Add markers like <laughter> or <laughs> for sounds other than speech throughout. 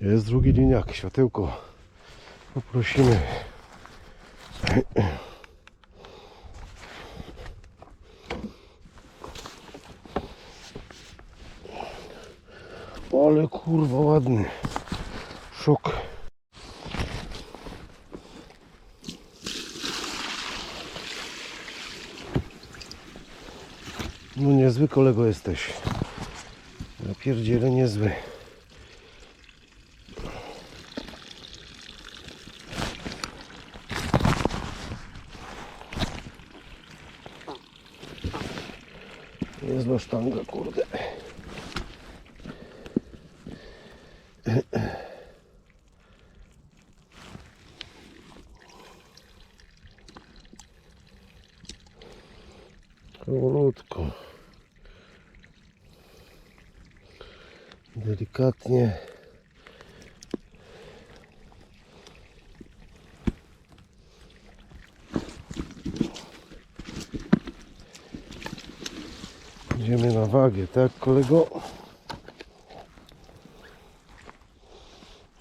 Jest drugi liniak, światełko. Poprosimy. Ale kurwa ładny. Szok. No niezły kolego jesteś. Ja pierdzielę niezły. Niezła sztanga, kurde. Powolutku. Delikatnie. Idziemy na wagę, tak kolego?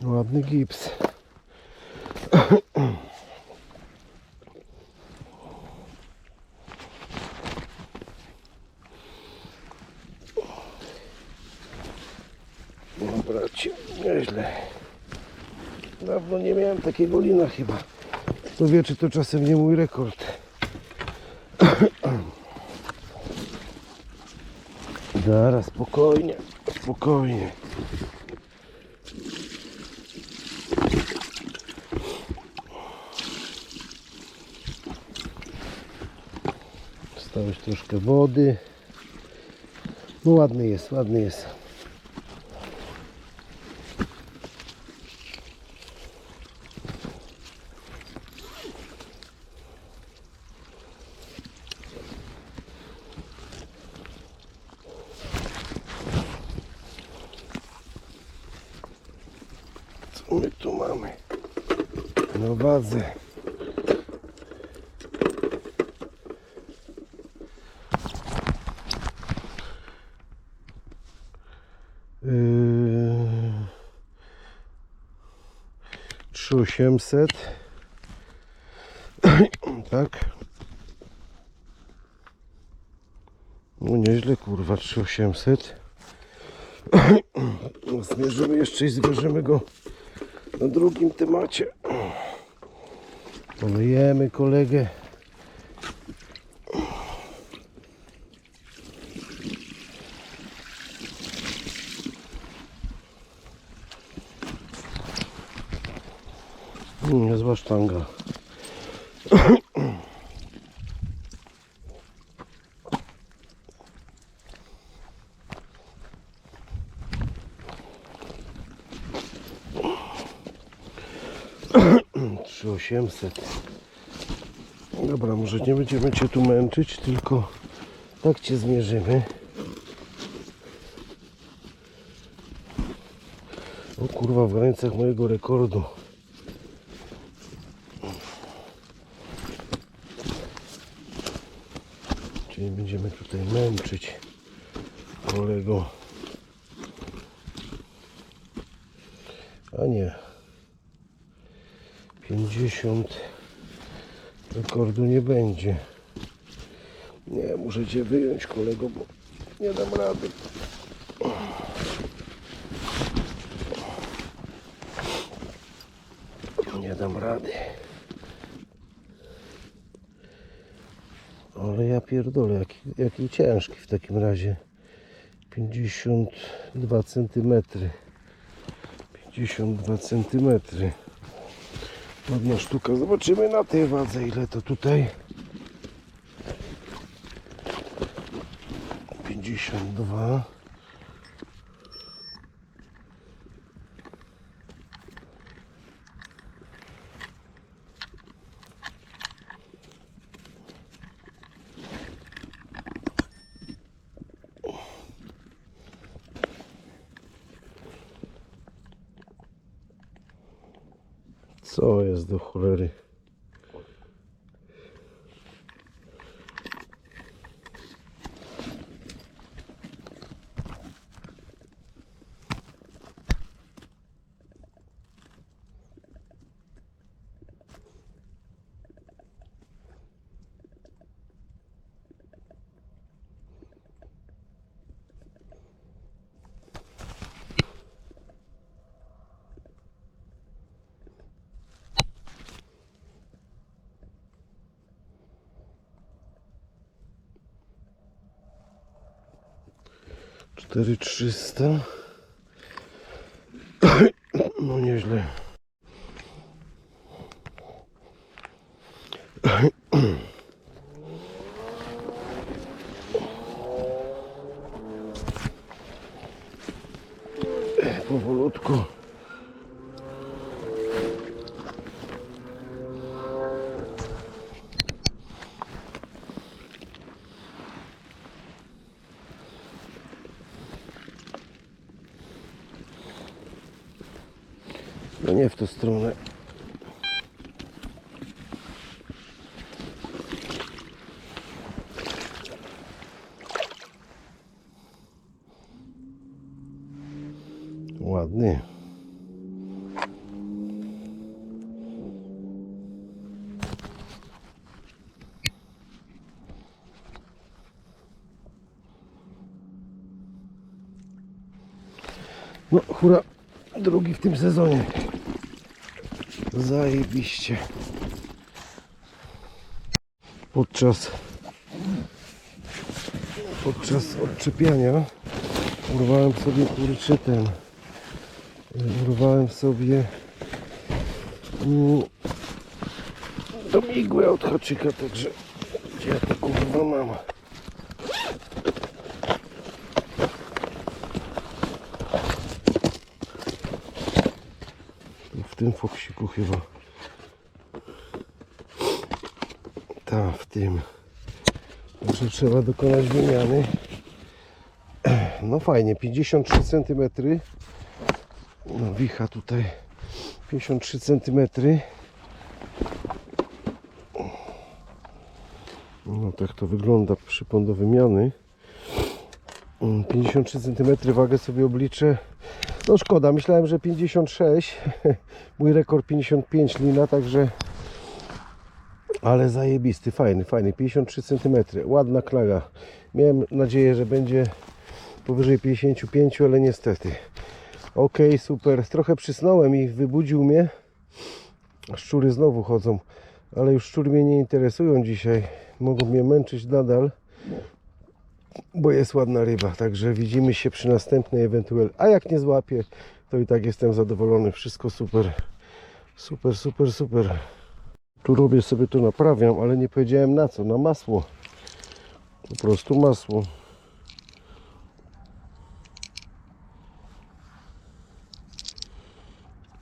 Ładny gips. <clears throat> No bracie, nieźle. Dawno nie miałem takiego lina chyba. Kto wie, czy to czasem nie mój rekord. <clears throat> Zaraz, spokojnie, spokojnie. Wstałeś troszkę wody. No ładny jest, ładny jest. My tu mamy? Na wadze. Yy, 3800 <clears throat> tak no nieźle kurwa 3800 <clears throat> no, zmierzymy jeszcze i zwierzymy go na drugim temacie pomyjemy kolegę Niezła sztanga. Trzy osiemset. Dobra, może nie będziemy Cię tu męczyć, tylko tak Cię zmierzymy. O kurwa, w granicach mojego rekordu. Czyli będziemy tutaj męczyć kolego. A nie. 50 rekordu nie będzie. Nie, muszę cię wyjąć kolego, bo nie dam rady. Nie dam rady. Ale ja pierdolę, jaki, jaki ciężki w takim razie. 52 cm. 52 cm. Ładna sztuka. Zobaczymy na tej wadze ile to tutaj. 52. Co jest do 4300 No nieźle. Powolutku. No nie w tą stronę. Ładny. No, hura, drugi w tym sezonie. Zajebiście. Podczas podczas odczepiania urwałem sobie kurczę ten urwałem sobie do migły od haczyka, także gdzie ja to kurwa mam? W tym foksiku chyba. Tam, w tym. Także trzeba dokonać wymiany. <clears throat> No fajnie, 53 cm. No wicha tutaj 53 cm. No tak to wygląda przypon do wymiany. Mm, 53 cm wagę sobie obliczę. No szkoda, myślałem, że 56. <laughs> Mój rekord 55 lina, także ale zajebisty, fajny, fajny, 53 cm, ładna klaga. Miałem nadzieję, że będzie powyżej 55, ale niestety. Ok, super. Trochę przysnąłem i wybudził mnie. Szczury znowu chodzą, ale już szczury mnie nie interesują dzisiaj. Mogą mnie męczyć nadal, bo jest ładna ryba. Także widzimy się przy następnej ewentualnie. A jak nie złapię, to i tak jestem zadowolony. Wszystko super. Super, super, super. Tu robię sobie to naprawiam, ale nie powiedziałem na co. Na masło. Po prostu masło.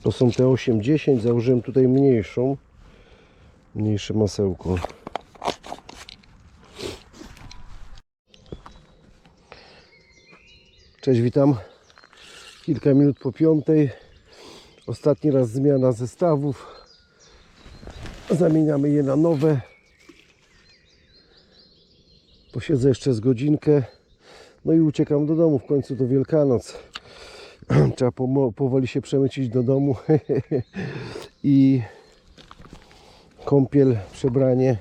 To są te 8-10. Założyłem tutaj mniejszą. Mniejsze masełko. Cześć, witam. Kilka minut po piątej. Ostatni raz zmiana zestawów. Zamieniamy je na nowe. Posiedzę jeszcze z godzinkę. No i uciekam do domu. W końcu to Wielkanoc. <clears throat> Trzeba powoli się przemycić do domu. <laughs> I kąpiel, przebranie.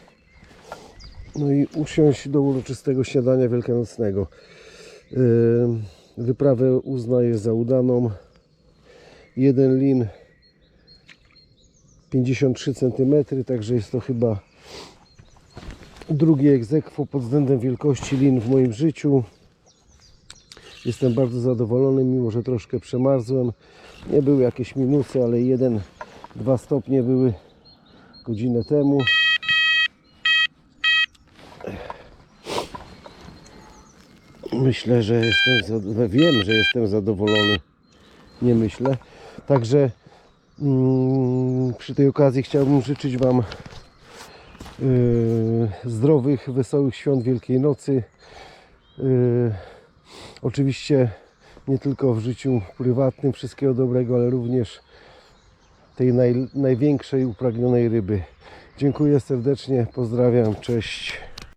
No i usiąść do uroczystego śniadania wielkanocnego. Ym, Wyprawę uznaję za udaną. Jeden lin 53 cm, także jest to chyba drugi egzekwo pod względem wielkości lin w moim życiu. Jestem bardzo zadowolony, mimo że troszkę przemarzłem. Nie były jakieś minusy, ale 1-2 stopnie były godzinę temu. Myślę, że jestem, wiem, że jestem zadowolony. Nie myślę. Także Mm, Przy tej okazji chciałbym życzyć Wam yy, zdrowych, wesołych świąt Wielkiej Nocy. Yy, oczywiście nie tylko w życiu prywatnym wszystkiego dobrego, ale również tej naj, największej upragnionej ryby. Dziękuję serdecznie, pozdrawiam, cześć.